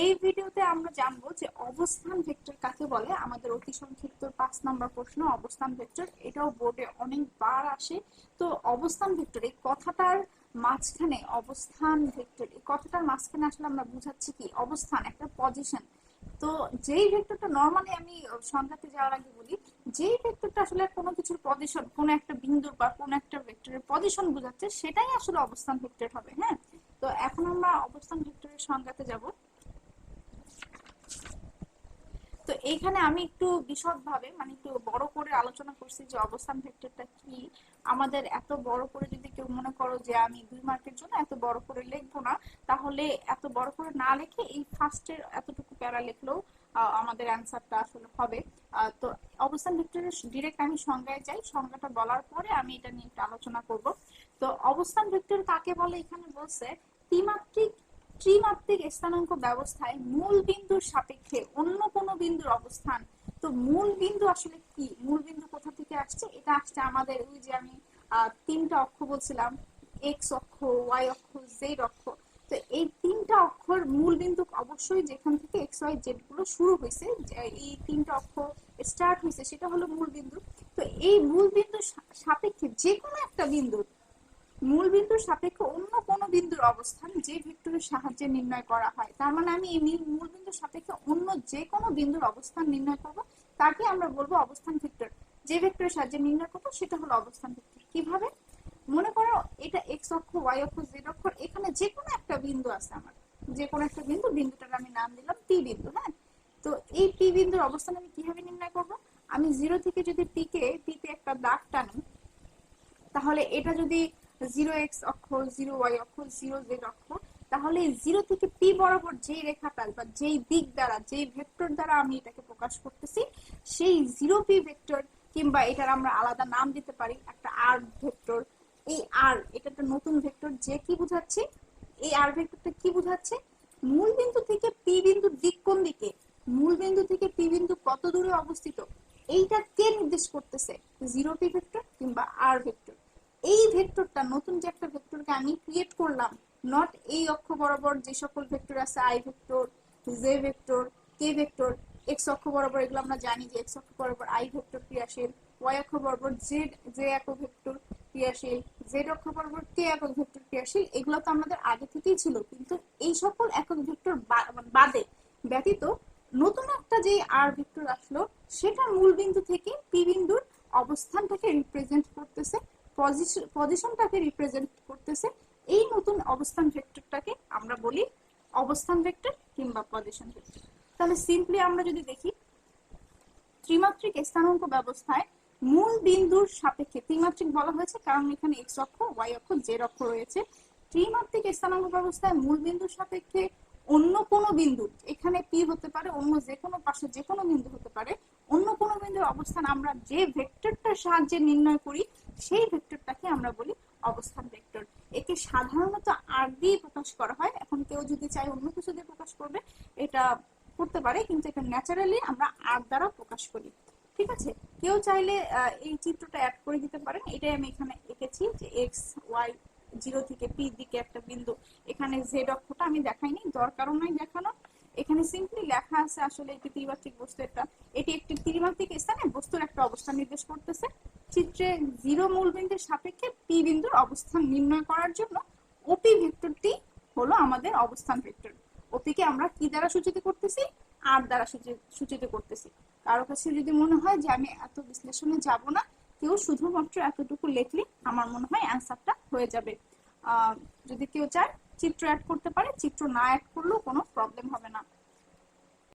এই ভিডিওতে আমরা জানব যে অবস্থান ভেক্টর কাকে বলে? আমাদের অতি সংক্ষিপ্ত পাঁচ নম্বর প্রশ্ন, অবস্থান ভেক্টর। এটাও বোর্ডে অনেকবার আসে। তো অবস্থান ভেক্টর, এই কথাটার মাঝখানে, অবস্থান ভেক্টর, এই কথাটার মাঝখানে আসলে আমরা বুঝাচ্ছি কি? অবস্থান, একটা পজিশন তো যেই ভেক্টরটা নর্মালি আমি সংখ্যাতে যাওয়ার আগে বলি, যেই ভেক্টরটা আসলে কোনো কিছুর পজিশন কোনো একটা বিন্দুর বা কোনো একটা ভেক্টরের পজিশন বোঝাচ্ছে, সেটাই আসলে অবস্থান ভেক্টর হবে হ্যাঁ? তো এখন আমরা অবস্থান ভেক্টরের সংজ্ঞাতে যাব তো এইখানে আমি একটু বিশদভাবে মানে একটু বড় করে আলোচনা করছি যে অবস্থান ভেক্টরটা কি। আমাদের এত বড় করে যদি কেউ মনে করো যে আমি দুই মার্কের জন্য এত বড় করে লিখব না, তাহলে এত বড় করে না লিখে এই ফার্স্টের এতটুকু প্যারা লিখলেও আমাদের অ্যান্সারটা আসলে হবে। তো অবস্থান ভেক্টরের ডিরেক্ট আমি সংজ্ঞায় যাই, সংজ্ঞাটা বলার পরে আমি এটা নিয়ে একটু আলোচনা করব। তো অবস্থান ভেক্টর কাকে বলে এখানে বলছে? ত্রিমাত্রিক ত্রিমাত্রিক স্থানাঙ্ক ব্যবস্থায় মূল বিন্দুর সাপেক্ষে অন্য কোনো বিন্দুর অবস্থান। তো মূল বিন্দু আসলে কি? মূল বিন্দু কোথা থেকে আসছে? এটা আসছে আমাদের ওই যে আমি তিনটা অক্ষ বলছিলাম এক্স অক্ষ ওয়াই অক্ষ জেড অক্ষ। তো এই তিনটা অক্ষর মূল বিন্দু অবশ্যই যেখান থেকে এক্স ওয়াই জেডগুলো শুরু হয়েছে এই তিনটা অক্ষ স্টার্ট হয়েছে, সেটা হলো মূল বিন্দু। তো এই মূল বিন্দু সাপেক্ষে যে কোনো একটা বিন্দু মূল বিন্দুর সাপেক্ষে অন্য কোন বিন্দুর অবস্থান যে ভেক্টরের সাহায্যে নির্ণয় করা হয়। তার মানে আমি এই মূল বিন্দুর সাপেক্ষে অন্য যে কোনো বিন্দুর অবস্থান নির্ণয় করব, তাকে আমরা বলব অবস্থান ভেক্টর। যে ভেক্টরের সাহায্যে নির্ণয় করব, সেটা হলো অবস্থান ভেক্টর। কীভাবে? মনে করো এটা এক্স অক্ষ ওয়াই অক্ষ জেড অক্ষ, এখানে যে কোনো একটা বিন্দু আছে আমার। যে কোনো একটা বিন্দু, বিন্দুটার আমি নাম দিলাম পি বিন্দু হ্যাঁ? তো এই পি বিন্দুর অবস্থান আমি কীভাবে নির্ণয় করব? আমি জিরো থেকে যদি পি কে পিতে একটা দাগ টানি, তাহলে এটা যদি জিরো এক্স অক্ষ, জিরো ওয়াই অক্ষ, জিরো জেড অক্ষ, তাহলে জিরো থেকে পি বরাবর যেই রেখাটা বা যেই দিক দ্বারা, যেই ভেক্টর দ্বারা আমি এটাকে প্রকাশ করতেছি, সেই জিরো পি ভেক্টর কিংবা এটার আমরা আলাদা নাম দিতে পারি, একটা আর ভেক্টর। এই আর, এটা একটা নতুন ভেক্টর, যে কি বুঝাচ্ছে? এই আর ভেক্টরটা কি বুঝাচ্ছে? মূল বিন্দু থেকে পি বিন্দুর দিক কোন দিকে? মূল বিন্দু থেকে পি বিন্দু কত দূরে অবস্থিত? এইটা কে নির্দেশ করতেছে? জিরো পি ভেক্টর কিংবা আর ভেক্টর। এই ভেক্টরটা, নতুন যে একটা ভেক্টরকে আমি ক্রিয়েট করলাম নট এই অক্ষ বরাবর যে সকল ভেক্টর আছে I vector J vector K vector X অক্ষ বরাবর, এগুলো আমরা জানি যে এক্স অক্ষ বরাবর আই ভেক্টর ক্রিয়াশীল ওয়াই অক্ষ বরাবর জেড জে একক ভেক্টর ক্রিয়াশীল জেড অক্ষ বরাবর কে একক ভেক্টর ক্রিয়াশীল, এগুলো তো আমাদের আগে থেকেই ছিল, কিন্তু এই সকল একক ভেক্টর বাদে ব্যতীত নতুন একটা যে আর ভেক্টর আসলো, সেটা মূল বিন্দু থেকে পি বিন্দুর অবস্থানটাকে রিপ্রেজেন্ট করতেছে পজিশনটাকে রিপ্রেজেন্ট করতেছে। এই নতুন অবস্থান ভেক্টরটাকে আমরা বলি অবস্থান ভেক্টর কিংবা পজিশন ভেক্টর তাহলে সিম্পলি আমরা যদি দেখি, ত্রিমাত্রিক স্থানাঙ্ক ব্যবস্থায় মূল বিন্দুর সাপেক্ষে, ত্রিমাত্রিক বলা হয়েছে কারণ এখানে এক্স অক্ষ ওয়াই অক্ষ জেড অক্ষ রয়েছে। ত্রিমাত্রিক স্থানাঙ্ক ব্যবস্থায় মূল বিন্দুর সাপেক্ষে অন্য কোনো বিন্দু, এখানে পি হতে পারে, অন্য যে কোনো পাশে যে কোনো বিন্দু হতে পারে, অন্য কোনো বিন্দুর অবস্থান আমরা যে ভেক্টরটার সাহায্যে নির্ণয় করি সেই ভেক্টরটাকে আমরা বলি অবস্থান ভেক্টর। একে সাধারণত আর দিয়ে প্রকাশ করা হয়। এখন কেউ যদি চায় অন্য কিছু দিয়ে প্রকাশ করবে, এটা করতে পারে, কিন্তু এটা ন্যাচারালি আমরা আর দ্বারা প্রকাশ করি। ঠিক আছে? কেউ চাইলে এই চিত্রটা অ্যাড করে দিতে পারেন। এটাই আমি এখানে এঁকেছি যে এক্স ওয়াই জিরো থেকে পি দিকে একটা বিন্দু। এখানে জেড অক্ষটা আমি দেখাইনি, দরকারও নাই দেখানো এখানে সিম্পলি লেখা আছে আসলে এটি ত্রিমাত্রিক বস্তু একটা। এটি একটি ত্রিমাত্রিক স্থানে বস্তুর একটা অবস্থান নির্দেশ করতেছে। চিত্রে জিরো মূল বিন্দুর সাপেক্ষে পি বিন্দুর অবস্থান নির্ণয় করার জন্য ওপি ভেক্টরটি হলো আমাদের অবস্থান ভেক্টর। ওপিকে আমরা কি দ্বারা সূচিত করতেছি? আর দ্বারা সূচিত করতেছি। কারও কাছে যদি মনে হয় যে আমি এত বিশ্লেষণে যাব না, কেউ শুধুমাত্র এতটুকু লেখলে আমার মনে হয় অ্যান্সারটা হয়ে যাবে। যদি কেউ চায় চিত্র অ্যাড করতে পারে চিত্র না অ্যাড করলেও কোনো প্রবলেম হবে না।